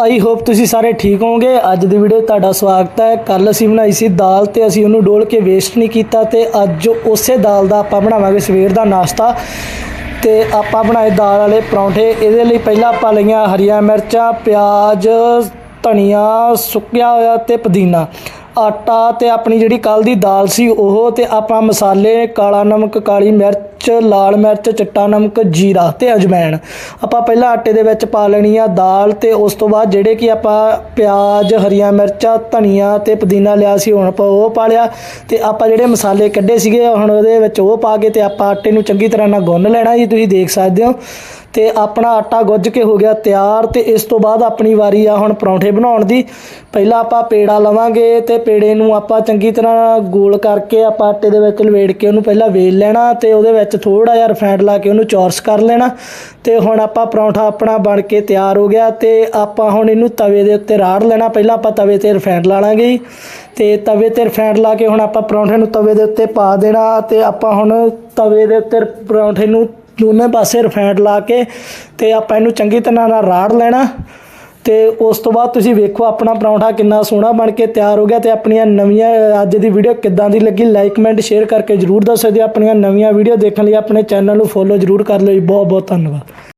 I hope ਤੁਸੀਂ ਸਾਰੇ ਠੀਕ ਹੋਵੋਗੇ। ਅੱਜ ਦੀ ਵੀਡੀਓ ਤੁਹਾਡਾ ਸਵਾਗਤ ਹੈ। ਕੱਲ ਅਸੀਂ ਬਣਾਈ ਸੀ ਦਾਲ ਤੇ ਅਸੀਂ ਉਹਨੂੰ ਡੋਲ ਕੇ ਵੇਸਟ ਨਹੀਂ ਕੀਤਾ ਤੇ ਅੱਜ ਉਸੇ ਦਾਲ ਦਾ ਆਪਾਂ ਬਣਾਵਾਂਗੇ ਸਵੇਰ ਦਾ ਨਾਸ਼ਤਾ। ਤੇ ਆਪਾਂ ਬਣਾਏ ਦਾਲ ਵਾਲੇ ਪਰੌਂਠੇ। ਇਹਦੇ ਲਈ ਪਹਿਲਾਂ ਆਪਾਂ ਲਈਆਂ ਹਰੀਆਂ ਮਿਰਚਾਂ, ਪਿਆਜ਼, ਧਨੀਆ ਸੁੱਕਿਆ ਹੋਇਆ ਤੇ ਪੁਦੀਨਾ। ਆਟਾ ਤੇ ਆਪਣੀ ਜਿਹੜੀ ਕੱਲ ਦੀ ਦਾਲ ਸੀ ਉਹ ਤੇ ਆਪਾਂ ਮਸਾਲੇ, ਕਾਲਾ ਨਮਕ, ਕਾਲੀ ਮਿਰਚ, ਲਾਲ ਮਿਰਚ, ਚਿੱਟਾ ਨਮਕ, ਜੀਰਾ ਤੇ ਅਜਵਾਇਣ ਆਪਾਂ ਪਹਿਲਾਂ ਆਟੇ ਦੇ ਵਿੱਚ ਪਾ ਲੈਣੀ ਆ ਦਾਲ ਤੇ ਉਸ ਤੋਂ ਬਾਅਦ ਜਿਹੜੇ ਕਿ ਆਪਾਂ ਪਿਆਜ਼, ਹਰੀਆਂ ਮਿਰਚਾਂ, ਧਨੀਆ ਤੇ ਪੁਦੀਨਾ ਲਿਆ ਸੀ, ਹੁਣ ਆਪਾਂ ਉਹ ਪਾ ਲਿਆ ਤੇ ਆਪਾਂ ਜਿਹੜੇ ਮਸਾਲੇ ਕੱਢੇ ਸੀਗੇ, ਹੁਣ ਉਹਦੇ ਵਿੱਚ ਉਹ ਪਾ ਕੇ ਤੇ ਆਪਾਂ ਆਟੇ ਨੂੰ ਚੰਗੀ ਤਰ੍ਹਾਂ ਨਾਲ ਗੁੰਨ ਲੈਣਾ ਜੀ, ਤੁਸੀਂ ਦੇਖ ਸਕਦੇ ਹੋ। ਤੇ ਆਪਣਾ ਆਟਾ ਗੁੱਝ ਕੇ ਹੋ ਗਿਆ ਤਿਆਰ ਤੇ ਇਸ ਤੋਂ ਬਾਅਦ ਆਪਣੀ ਵਾਰੀ ਆ ਹੁਣ ਪਰੌਂਠੇ ਬਣਾਉਣ ਦੀ। ਪਹਿਲਾਂ ਆਪਾਂ ਪੇੜਾ ਲਵਾਂਗੇ ਤੇ ਪੇੜੇ ਨੂੰ ਆਪਾਂ ਚੰਗੀ ਤਰ੍ਹਾਂ ਗੋਲ ਕਰਕੇ ਆਪਾਂ ਆਟੇ ਦੇ ਵਿੱਚ ਲਵੇੜ ਕੇ ਉਹਨੂੰ ਪਹਿਲਾਂ ਵੇਲ ਲੈਣਾ ਤੇ ਉਹਦੇ ਵਿੱਚ ਥੋੜਾ ਜਿਹਾ ਰਿਫਾਈਂਡ ਲਾ ਕੇ ਉਹਨੂੰ ਚੌਰਸ ਕਰ ਲੈਣਾ। ਤੇ ਹੁਣ ਆਪਾਂ ਪਰੌਂਠਾ ਆਪਣਾ ਬਣ ਕੇ ਤਿਆਰ ਹੋ ਗਿਆ ਤੇ ਆਪਾਂ ਹੁਣ ਇਹਨੂੰ ਤਵੇ ਦੇ ਉੱਤੇ ਰਾੜ ਲੈਣਾ। ਪਹਿਲਾਂ ਆਪਾਂ ਤਵੇ ਤੇ ਰਿਫਾਈਂਡ ਲਾ ਲਾਂਗੇ ਜੀ। ਤੇ ਤਵੇ ਤੇ ਰਿਫਾਈਂਡ ਲਾ ਕੇ ਹੁਣ ਆਪਾਂ ਪਰੌਂਠੇ ਨੂੰ ਤਵੇ ਦੇ ਉੱਤੇ ਪਾ ਦੇਣਾ ਤੇ ਆਪਾਂ ਹੁਣ ਤਵੇ ਦੇ ਉੱਤੇ ਪਰੌਂਠੇ ਨੂੰ ਦੋਨੇ ਪਾਸੇ ਰਿਫਾਈਂਡ ਲਾ ਕੇ ਤੇ ਆਪਾਂ ਇਹਨੂੰ ਚੰਗੀ ਤਰ੍ਹਾਂ ਨਾਲ ਰਾੜ ਲੈਣਾ। ਤੇ ਉਸ ਤੋਂ ਬਾਅਦ ਤੁਸੀਂ ਵੇਖੋ ਆਪਣਾ ਪਰੌਂਠਾ ਕਿੰਨਾ ਸੋਹਣਾ ਬਣ ਕੇ ਤਿਆਰ ਹੋ ਗਿਆ ਤੇ ਆਪਣੀਆਂ ਨਵੀਆਂ, ਅੱਜ ਦੀ ਵੀਡੀਓ ਕਿੱਦਾਂ ਦੀ ਲੱਗੀ ਲਾਈਕ ਕਮੈਂਟ ਸ਼ੇਅਰ ਕਰਕੇ ਜਰੂਰ ਦੱਸੋ ਜੀ ਆਪਣੀਆਂ ਨਵੀਆਂ ਵੀਡੀਓ ਦੇਖਣ ਲਈ ਆਪਣੇ ਚੈਨਲ ਨੂੰ ਫੋਲੋ ਜਰੂਰ ਕਰ ਲਓ ਬਹੁਤ ਬਹੁਤ ਧੰਨਵਾਦ।